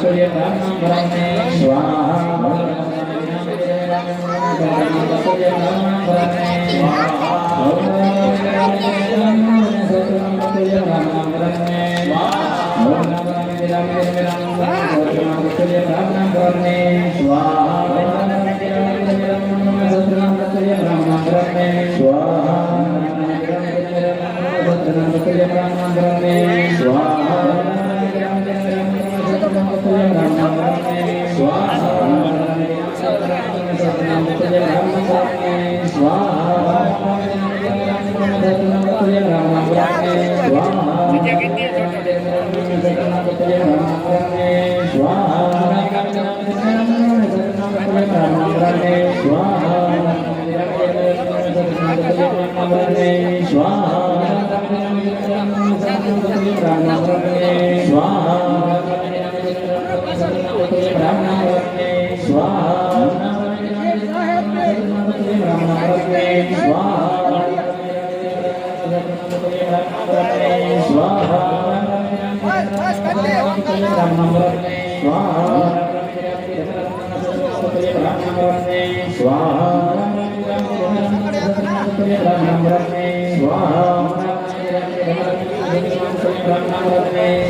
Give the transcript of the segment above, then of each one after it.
सूर्य स्वाहा स्वाहा स्वाहा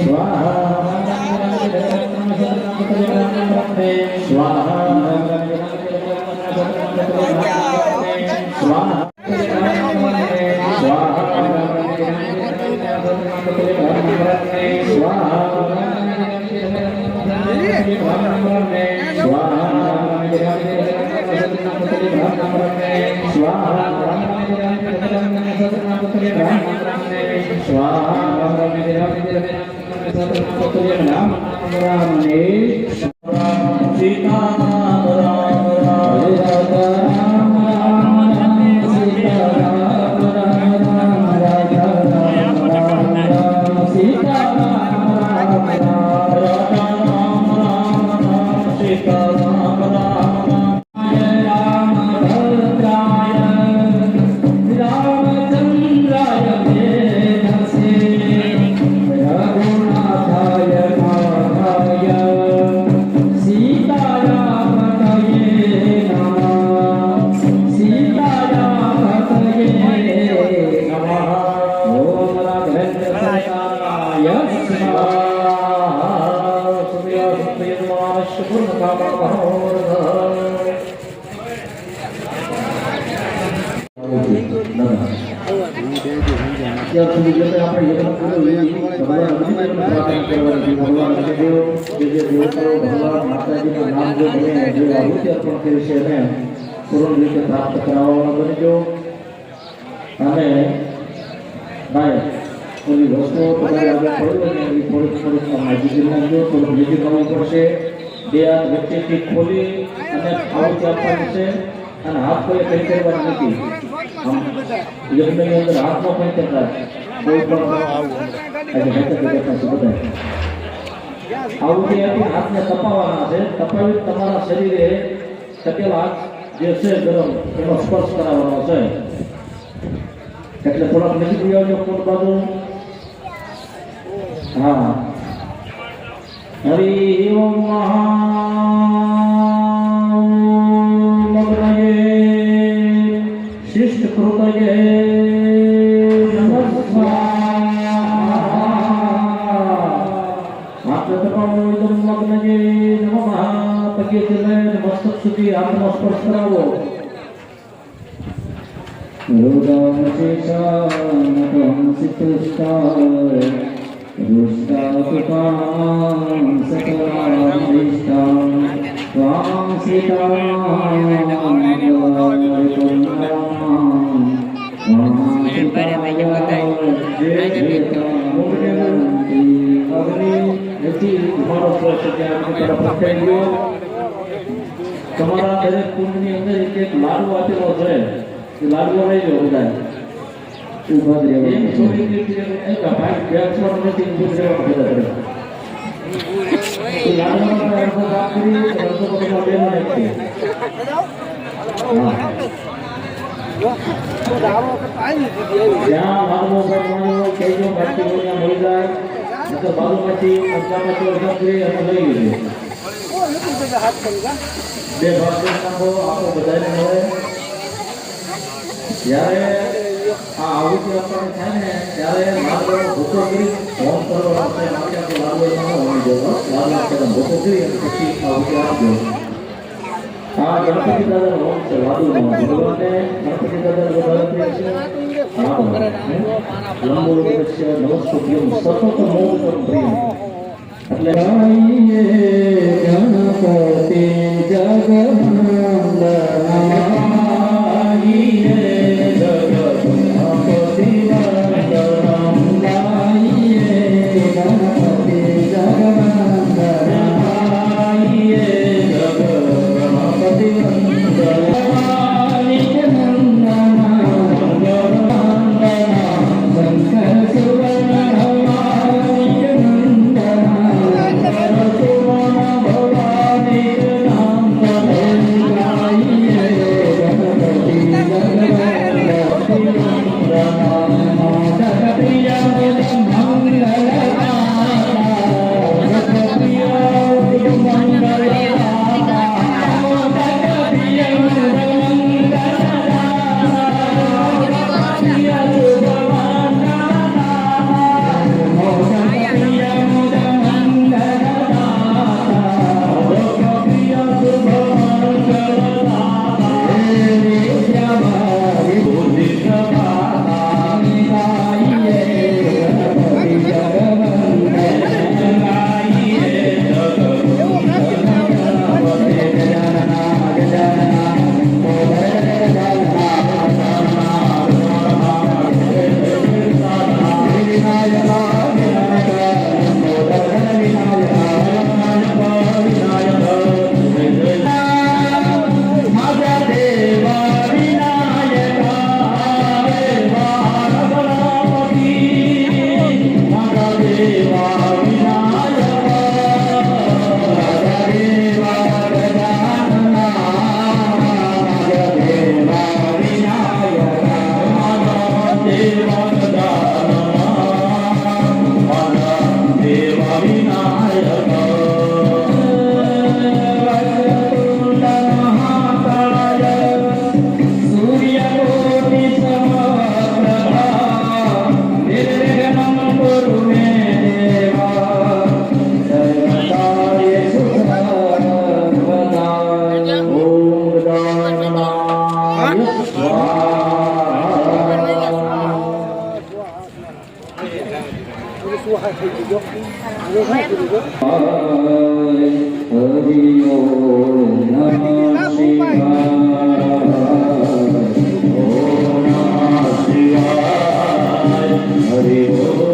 स्वाहा પૂર્ણ રીતે પ્રાપ્ત કરાવવાનો બનજો અને ભાઈ ઓલી વસ્તુઓ તમારે આગળ પડી હોય ને એવી થોડીક થોડીક બીજી નાખજો થોડુંક બીજી કરવું પડશે બે હાથ વચ્ચેથી ખોલી અને આહુતિ આપવાની છે અને હાથ કોઈ કઈ કરવાની નથી હાથનો પણ કરતા થોડાક નજીક લઈ આવજો બાજુ હા હરિ ઓમ મહામગ્નયે શિષ્ટ કૃતયે પગેથી લઈને મસ્તક સુધી હાથનો સ્પર્શ કરાવો તમારા દરેક કુંડની અંદર એક એક લાડુ આપેલો છે. એ લાડુ લઈ જાઓ બધા ઊભા ભાઈ છોડ નથી બધા કરી, નાખી. હા. જ્યાં બાકી મળી નકર બાજુમાંથી પંચામાંથી અડધા કરી અને લઈ લીધું. બે ભાગ નાખો આપણો બધાને મળે. જ્યારે આ આહુતિ આપણને થાય ને, ત્યારે લાડવાનો ભૂખો કરી, હોમ કરો. આપણે આપણે લાડવો એમાં ન હોવી જોઈએ હો. આપણે ભૂખો કરી અને પછી આહુતિ આપજો. આ ગણપતિ દાદા હોમ છે વાદુનો ભગવાનને ગણપતિ દાદા વધારે છે સતત મોક્ષમ પ્રિયમ એટલે Ganapati Thank you. Hari Om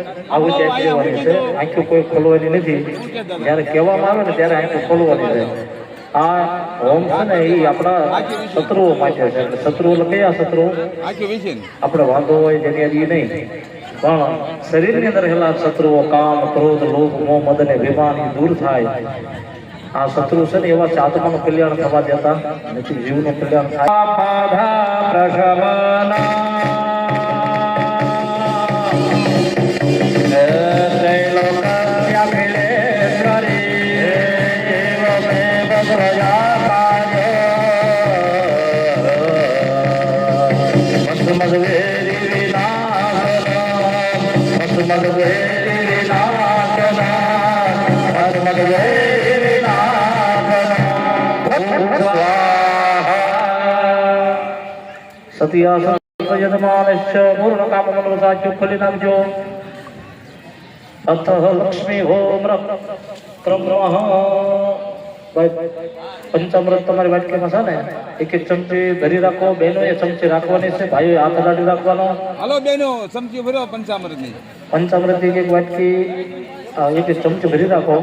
અંદર આહુતિ આપી છે. આંખો કોઈ ખોલવાની નથી. જ્યારે કહેવામાં આવે ને ત્યારે આંખો ખોલવાની છે. આ હોમ છે ને, એ આપણા શત્રુઓ માટે છે. શત્રુઓ કયા શત્રુઓ? આપણે વાંધો હોય જેની હજી નહીં. પણ શરીરની અંદર રહેલા શત્રુઓ, કામ, ક્રોધ, લોભ, મોહ, મદ અને વિમાન દૂર થાય. આ શત્રુ છે ને એવા આત્માનું કલ્યાણ થવા દેતા જીવનું કલ્યાણ થાય. સત્યાસન યજમાનશ્ચ પૂર્ણ કામ મનોસાચ્ય ખોલી નાખજો અથ લક્ષ્મી હોમ ક્રમ પંચામૃત તમારી વાટકીમાં છે ને એક એક ચમચી ભરી રાખો બહેનો એ ચમચી રાખવાની છે ભાઈઓ હાથ અડાડી રાખવાનો હાલો બેનો ચમચી ભર્યો પંચામૃતની પંચામૃત એક એક વાટકી એક એક ચમચી ભરી રાખો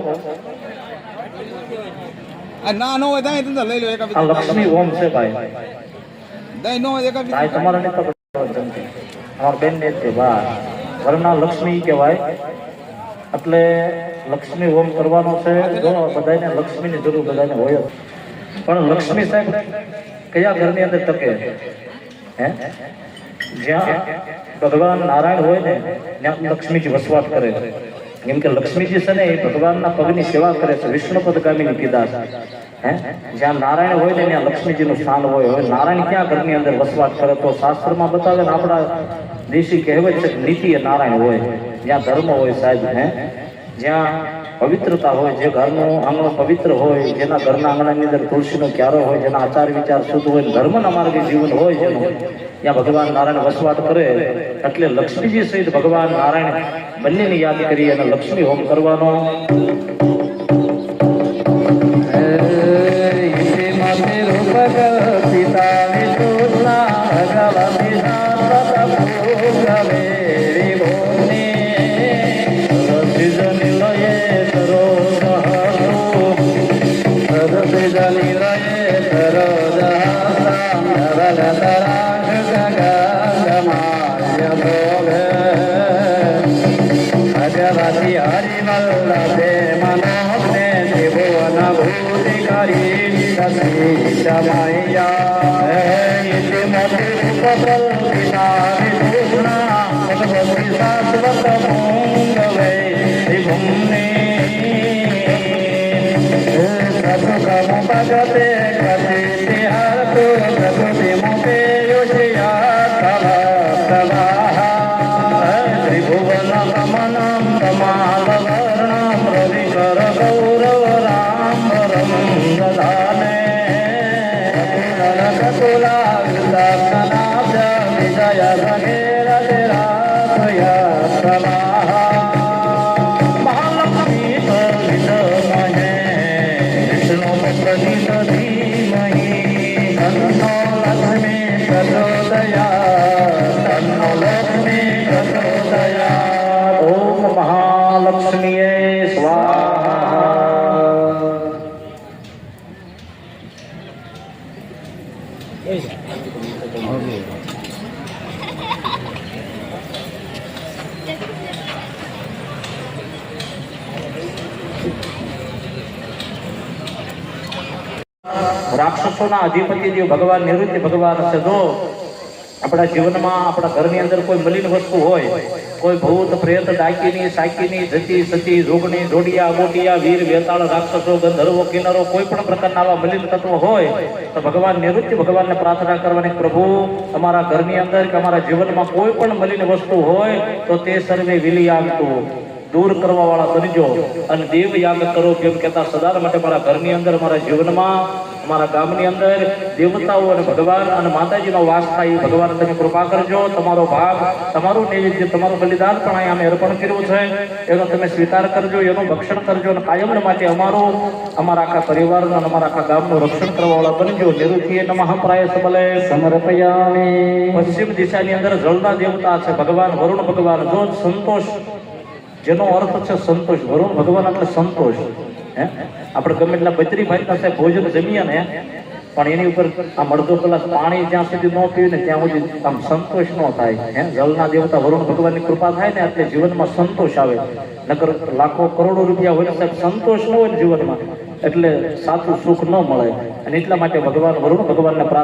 આ ના નો હોય ત્યાં લઈ લો એક લક્ષ્મી હોમ છે ભાઈ દહીં ન એકા તમારે અમારા બેન છે બા. વરના લક્ષ્મી કહેવાય. એટલે લક્ષ્મી હોમ કરવાનો છે. જો બધાને લક્ષ્મીની જરૂર બધાને હોય પણ લક્ષ્મી સાહેબ કયા ઘરની અંદર તકે? હે? જ્યાં ભગવાન નારાયણ હોય ને ત્યાં લક્ષ્મીજી વસવાટ કરે. કેમ કે લક્ષ્મીજી છે ને એ ભગવાનના પગની સેવા કરે છે. વિષ્ણુપદ ગામીની કીધા છે હે? જ્યાં નારાયણ હોય ને ત્યાં લક્ષ્મીજીનું સ્થાન હોય, હવે નારાયણ ક્યાં ઘરની અંદર વસવાટ કરે તો શાસ્ત્રમાં બતાવે ને આપણા દેશી કહેવત છે એ નારાયણ હોય. જ્યાં ધર્મ હોય સાહેબ, હે? જ્યાં પવિત્રતા હોય, જે ઘરનું આંગણું પવિત્ર હોય, જેના ઘરના આંગણાની અંદર તુલસીનો ક્યારો હોય, જેના આચાર વિચાર શુદ્ધ હોય ધર્મના માર્ગે જીવન હોય જેનું, ત્યાં ભગવાન નારાયણ વસવાટ કરે, એટલે લક્ષ્મીજી સહિત ભગવાન નારાયણ બંનેની યાદ કરી અને લક્ષ્મી હોમ કરવાનો Jaya Rane રાક્ષસોના અધિપતિ જે ભગવાન નિવૃત્તિ ભગવાન છે જો આપણા જીવનમાં, આપણા ઘરની અંદર કોઈ મલિન વસ્તુ હોય, કોઈ ભૂત, પ્રેત, ડાકીની, સાકીની, જતી સતી, જોગણી, જોડિયા, ગોટિયા, વીર, વેતાળ, રાક્ષસો, ગંધર્વો, કિન્નરો કોઈ પણ પ્રકારના આવા મલિન તત્વો હોય, તો ભગવાન નિવૃત્તિ ભગવાનને પ્રાર્થના કરવાની પ્રભુ અમારા ઘરની અંદર કે અમારા જીવનમાં કોઈ પણ મલિન વસ્તુ હોય, તો તે સર્વે વિલી આવતું દૂર કરવા વાળા બનજો અને દેવ યાગ કરો, કેમ કહેતા સદાર માટે મારા ઘરની અંદર, મારા જીવનમાં અમારા ગામની અંદર દેવતાઓ અને ભગવાન અને માતાજીનો વાસ થાય ભગવાન તમે કૃપા કરજો. તમારો ભાગ, તમારું નૈવેદ્ય, તમારું બલિદાન પણ અહીંયા અમે અર્પણ કર્યું છે. એનો તમે સ્વીકાર કરજો, એનું ભક્ષણ કરજો અને કાયમને માટે અમારું, અમારા આખા પરિવારનું અને અમારા આખા ગામનું રક્ષણ કરવાવાળા બનજો. નિરુદ્ધિએ નમઃ પ્રાય સબલે સમર્પયામે. પશ્ચિમ દિશાની અંદર જળના દેવતા છે ભગવાન, વરુણ ભગવાન, જો સંતોષ, જેનો અર્થ છે સંતોષ, વરુણ ભગવાન એટલે સંતોષ. હે? આપણે ગમે એટલા બત્રી પાસે ભોજન જમીએ ને, પણ એની ઉપર આ અડધો કલાક પાણી જ્યાં સુધી ન પીવે ને ત્યાં સુધી આમ સંતોષ ન થાય, હે? જળના દેવતા વરુણ ભગવાનની કૃપા થાય ને, એટલે જીવનમાં સંતોષ આવે. નકર લાખો કરોડો રૂપિયા હોય સંતોષ ન હોય જીવનમાં, એટલે સાચું સુખ ન મળે. અને એટલા માટે ભગવાન, વરુણ ભગવાનને પ્રાર્થના